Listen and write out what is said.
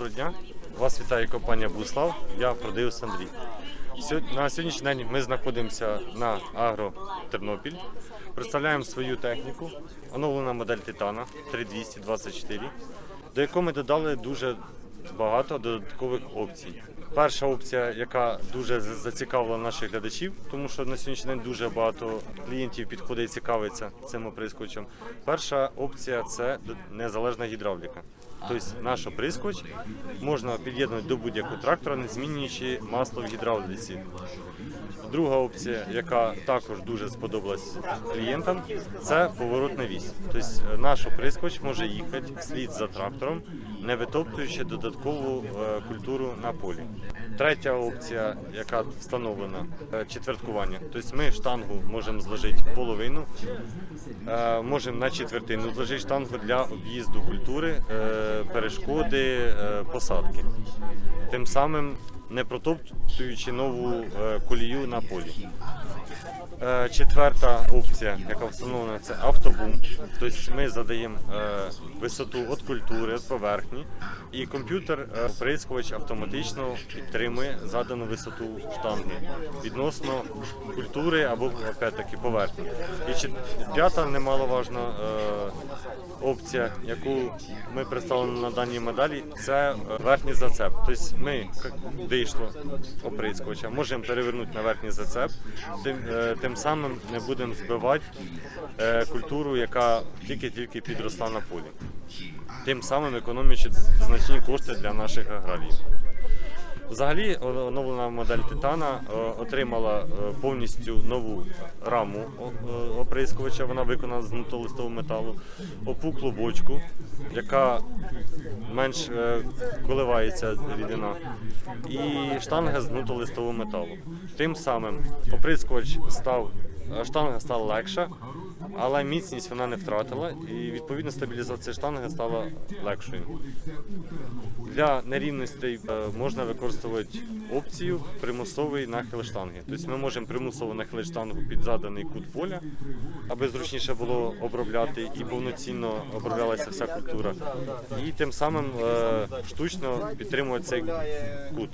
дня. Вас вітає компанія Буслав. Я продаю Андрій. На сьогоднішній день ми знаходимося на Агро Тернопіль. Представляємо свою техніку. Оновлена модель Титана 3224, до якої ми додали дуже багато додаткових опцій. Перша опція, яка дуже зацікавила наших глядачів, тому що на сьогоднішній день дуже багато клієнтів підходить і цікавиться цим оприскувачем. Перша опція це незалежна гідравліка. Тобто наш оприскувач можна під'єднувати до будь-якого трактора, не змінюючи масло в гідравліці. Друга опція, яка також дуже сподобалась клієнтам, це поворотна вісь. Тобто е, наш оприскувач може їхати вслід за трактором, не витоптуючи додаткову е, культуру на полі. Третя опція, яка встановлена, е, четверткування. Тобто ми штангу можемо зложити в половину, е, можемо на четвертину зложити штангу для об'їзду культури, е, перешкоди, посадки. Тим самим не протоптуючи нову колію на полі. Е, Четверта опція, яка встановлена, це автобум. Тобто ми задаємо е, висоту від культури, від поверхні, і комп'ютер е, оприскувач автоматично підтримує задану висоту штанги відносно культури або опять-таки поверхні. І п'ята немаловажна опція, яку ми представили на даній медалі, це верхній зацеп. Тобто ми як вийшло оприскувача, можемо перевернути на верхній зацеп, тим, тим самим не будемо збивати е, культуру, яка тільки-тільки підросла на полі. Тим самим економлячи значні кошти для наших аграріїв. Взагалі, оновлена модель Титана отримала е, повністю нову раму е, оприскувача. Вона виконана з гнутолистового металу, опуклу бочку, яка менш е, коливається рідина, і штанга з гнутолистового металу. Тим самим оприскувач став, штанга стала легша, але міцність вона не втратила, і відповідно стабілізація штанги стала легшою. Для нерівностей можна використовувати опцію примусовий нахил штанги. Тобто ми можемо примусово нахилити штангу під заданий кут поля, аби зручніше було обробляти і повноцінно оброблялася вся культура. І тим самим е, штучно підтримувати цей кут.